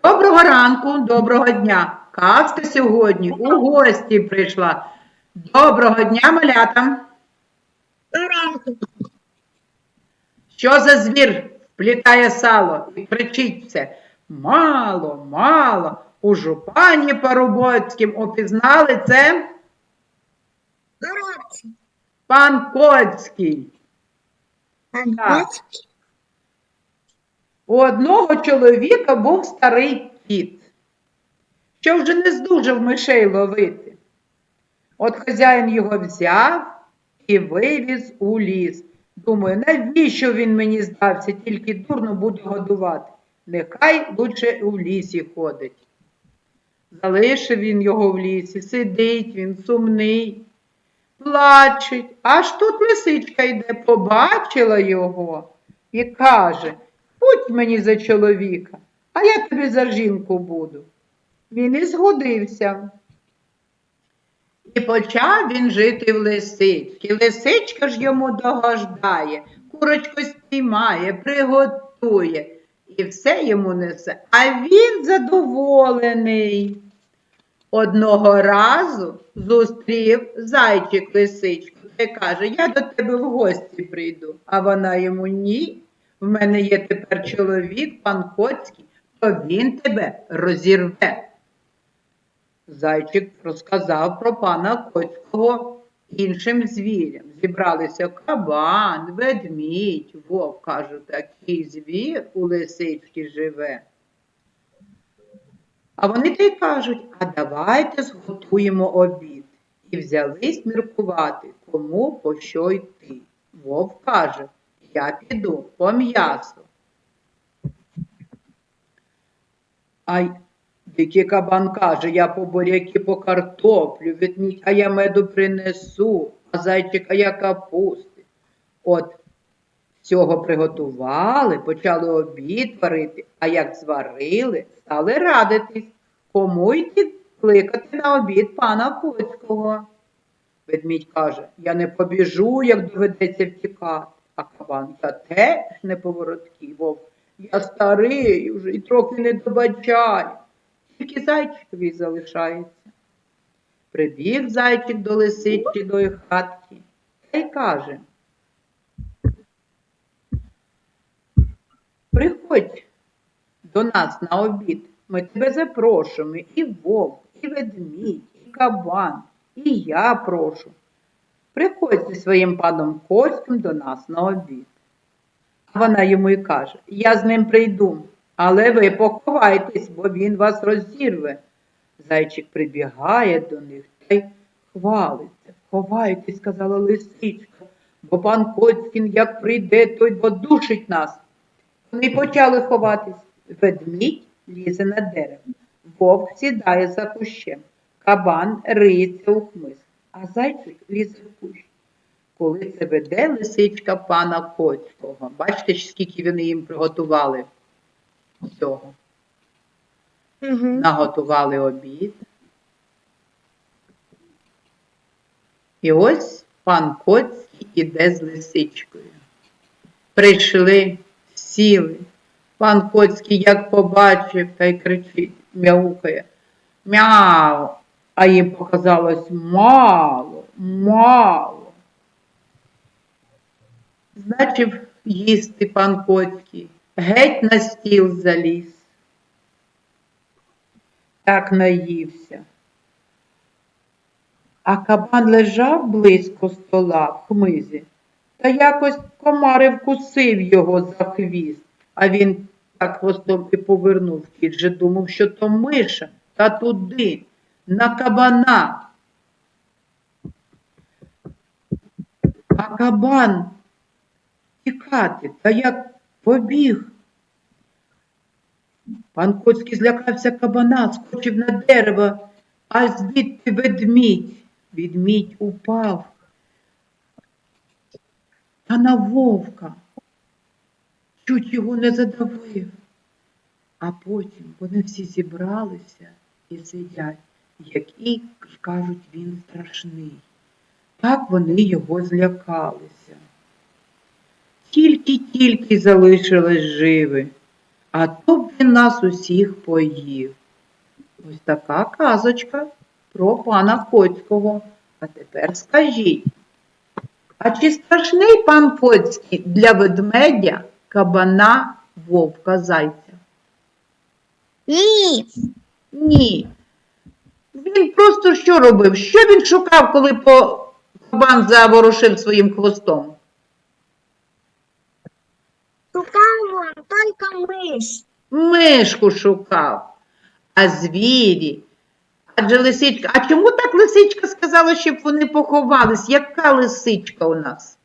Доброго ранку, доброго дня. Казка сьогодні у гості прийшла. Доброго дня, малята. Що за звір вплітає сало і кричить все? Мало, мало. У жупані Парубоцьким опізнали це Горобці. пан Коцький. У одного чоловіка був старий кіт, що вже не здужав мишей ловити. От хазяїн його взяв і вивіз у ліс. Думаю, навіщо він мені здався, тільки дурно буду годувати. Нехай лучше у лісі ходить. Залишив він його в лісі, сидить він сумний, плачить. Аж тут лисичка йде, побачила його і каже, будь мені за чоловіка, а я тобі за жінку буду. Він і згодився. І почав він жити в лисичці. Лисичка ж йому догождає, курочку спіймає, приготує і все йому несе. А він задоволений. Одного разу зустрів зайчик лисичку та каже, я до тебе в гості прийду. А вона йому ні. В мене є тепер чоловік, пан Коцький, то він тебе розірве. Зайчик розказав про пана Коцького іншим звірям. Зібралися кабан, ведмідь, вовк, каже, такий звір у лисичці живе. А вони та й кажуть, а давайте зготуємо обід. І взялись міркувати, кому по що йти. Вовк каже, я піду по м'ясу. А дикий кабан каже, я по буряки по картоплю, ведмідь, а я меду принесу, а зайчик, а я капусти. От цього приготували, почали обід варити, а як зварили, стали радитись, кому йти кликати на обід пана Коцького. Ведмідь каже, я не побіжу, як доведеться втікати. А кабан, я теж не повороткий, вовк. Я старий вже і трохи не добачаю. Тільки зайчикові залишається. Прибіг зайчик до лисичиної хатки та й каже. Приходь до нас на обід. Ми тебе запрошуємо і вовк, і ведмідь, і кабан, і я прошу. Приходь зі своїм паном Коським до нас на обід. А вона йому й каже, я з ним прийду, але ви поховайтесь, бо він вас розірве. Зайчик прибігає до них та й хвалиться. Ховайтесь, сказала лисичка, бо пан Коцькін як прийде, той подушить нас. Вони почали ховатись. Ведмідь лізе на дерево, вовк сідає за кущем, кабан риється у хмиз, а зайчик лізе в кущ. Коли це веде лисичка пана Коцького. Бачите, скільки вони їм приготували всього. Угу. Наготували обід. І ось пан Коцький іде з лисичкою. Прийшли, сіли. Пан Коцький як побачив та й кричить, мяукає. Мяу. А їм показалось мало, мало. Значив їсти пан Коцький, геть на стіл заліз. Так наївся. А кабан лежав близько стола в хмизі, та якось комари вкусив його за хвіст, а він так хвостом і повернув кіт же думав, що то миша, та туди, на кабана. А кабан тікати, та як побіг. Пан Коцький злякався кабана, скочив на дерево, а звідти ведмідь. Відмідь упав. Та на вовка. Чуть його не задавив. А потім вони всі зібралися і сидять, який, кажуть, він страшний. Так вони його злякалися. Тільки-тільки залишились живі. а то б він нас усіх поїв. Ось така казочка про пана Коцького. А тепер скажіть, а чи страшний пан Коцький для ведмедя, кабана, вовка, зайця? Ні. Ні. Він просто що робив? Що він шукав, коли по кабан заворушив своїм хвостом? Шукав он тільки миш. Мишку шукав, а звірі. Адже лисичка. А чому так лисичка сказала, щоб вони поховались? Яка лисичка у нас?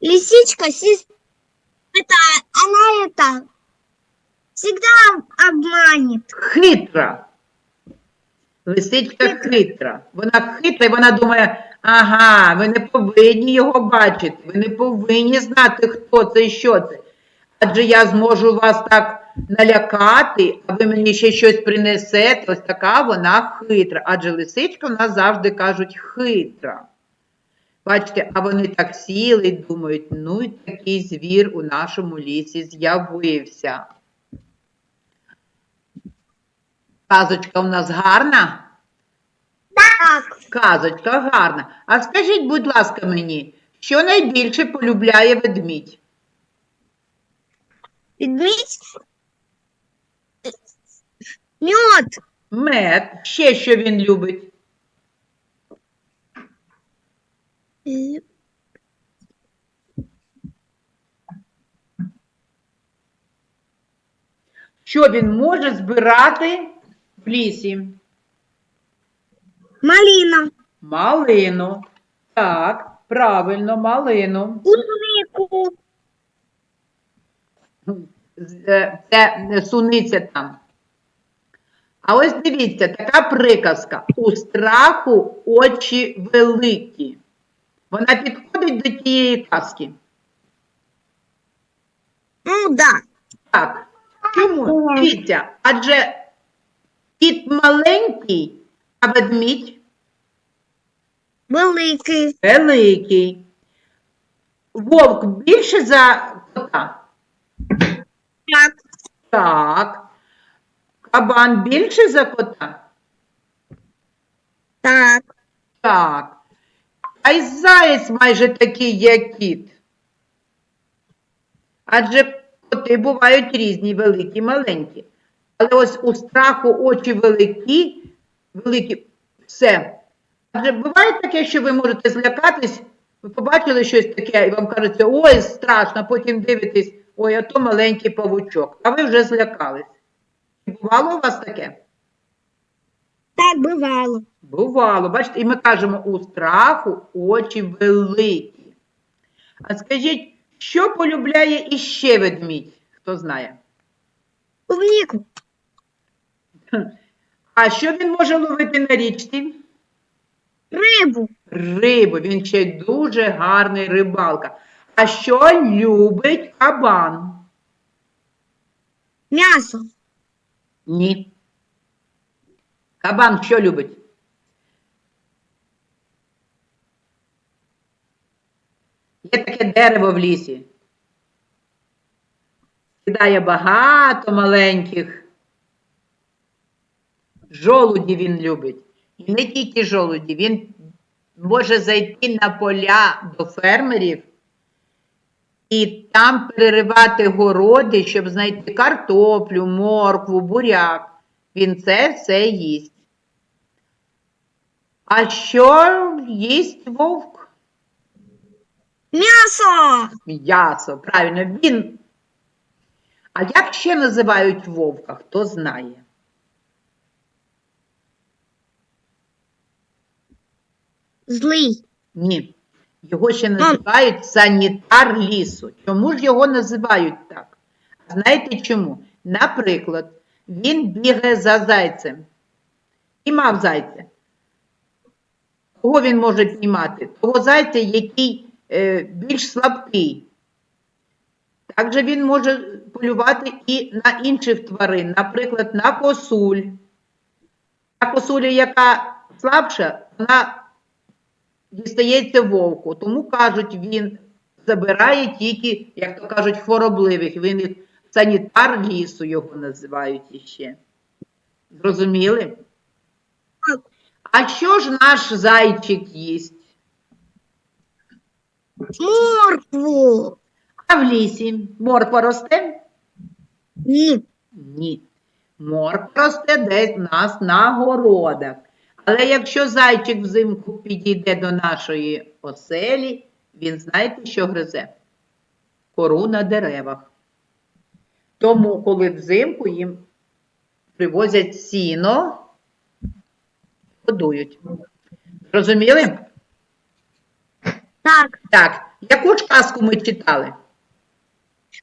Лисичка, сис... это, она это, всегда обманет. Хитра. Лисичка хитра. Вона хитра і вона думає, ага, ви не повинні його бачити, ви не повинні знати, хто це і що це. Адже я зможу вас так налякати, а ви мені ще щось принесете. Ось така вона хитра. Адже лисичка в нас завжди кажуть хитра. Бачите, а вони так сіли і думають, ну і такий звір у нашому лісі з'явився. Казочка у нас гарна? Так. Казочка гарна. А скажіть, будь ласка, мені, що найбільше полюбляє ведмідь? Ведмедь. Мед. Мед. Ще що він любить? Що він може збирати в лісі? Малина. Малину. Так, правильно, малину. Е, Це суниця там. А ось дивіться, така приказка. У страху очі великі. Вона підходить до тієї казки. Ну да. Так. Чому? Дивіться, адже кіт маленький, а ведмідь Великий. великий. Вовк більше за кота. Так. Так. Кабан більше за кота. Так. Так. А й заєць майже такий, як кіт. Адже коти бувають різні, великі, маленькі. Але ось у страху очі великі, великі, все. Адже буває таке, що ви можете злякатись, ви побачили щось таке, і вам кажеться, ой, страшно, потім дивитесь, ой, а то маленький павучок, а ви вже злякались. Бувало у вас таке? Так бывало. Бувало, бачите, і ми кажемо у страху очі великі. А скажіть, що полюбляє іще ведмідь? Хто знає? Клубнику. А що він може ловити на річці? Рыбу. Рибу, він ще й дуже гарний рибалка. А що любить кабан? Мясо. Ні. Кабан що любить? Є таке дерево в лісі. Сідає багато маленьких. Жолуді він любить. І не тільки жолуді, він може зайти на поля до фермерів і там переривати городи, щоб знайти картоплю, моркву, буряк. Він це все їсть. А що їсть вовк? Мясо. М'ясо, правильно, він. А як ще називають вовка? Хто знає? Злый. Ні. Його ще називають санітар лісу. Чому ж його називають так? А Знаєте чому? Наприклад, він бігає за зайцем. Піймав зайця. Кого він може піймати? Того зайця, який е, більш слабкий. Також він може полювати і на інших тварин, наприклад, на косуль. Та косуля, яка слабша, вона дістається вовку. Тому кажуть, він забирає тільки, як то кажуть, хворобливих. Він їх санітар лісу його називають іще. Зрозуміли? А що ж наш зайчик їсть? Моркву. А в лісі морква росте? Ні. Ні. Морква росте десь у нас на городах. Але якщо зайчик взимку підійде до нашої оселі, він знаєте, що гризе? Кору на деревах. Тому, коли взимку їм привозять сіно, годують. Розуміли? Так. Так, яку ж казку ми читали?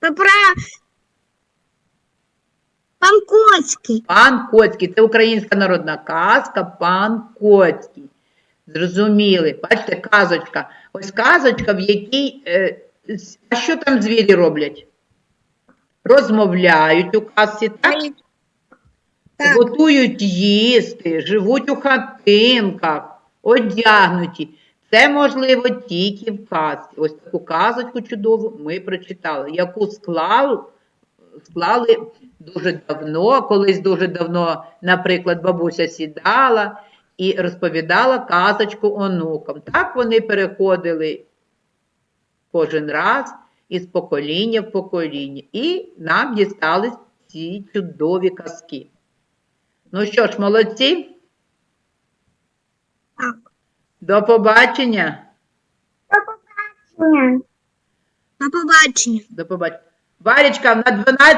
Про пан Коцький. Пан Коцький, це українська народна казка, пан Коцький. Зрозуміли, бачите, казочка. Ось казочка, в якій. Е, а що там звірі роблять? Розмовляють у казці, так? Так. Готують їсти, живуть у хатинках, одягнуті. Це можливо тільки в казці. Ось таку казочку чудову ми прочитали, яку склав, склали дуже давно, колись дуже давно, наприклад, бабуся сідала і розповідала казочку онукам. Так вони переходили кожен раз із покоління в покоління. І нам дістались ці чудові казки. Ну що ж, молодці, Так. до побачення. До побачення. До побачення. Варічка, на 12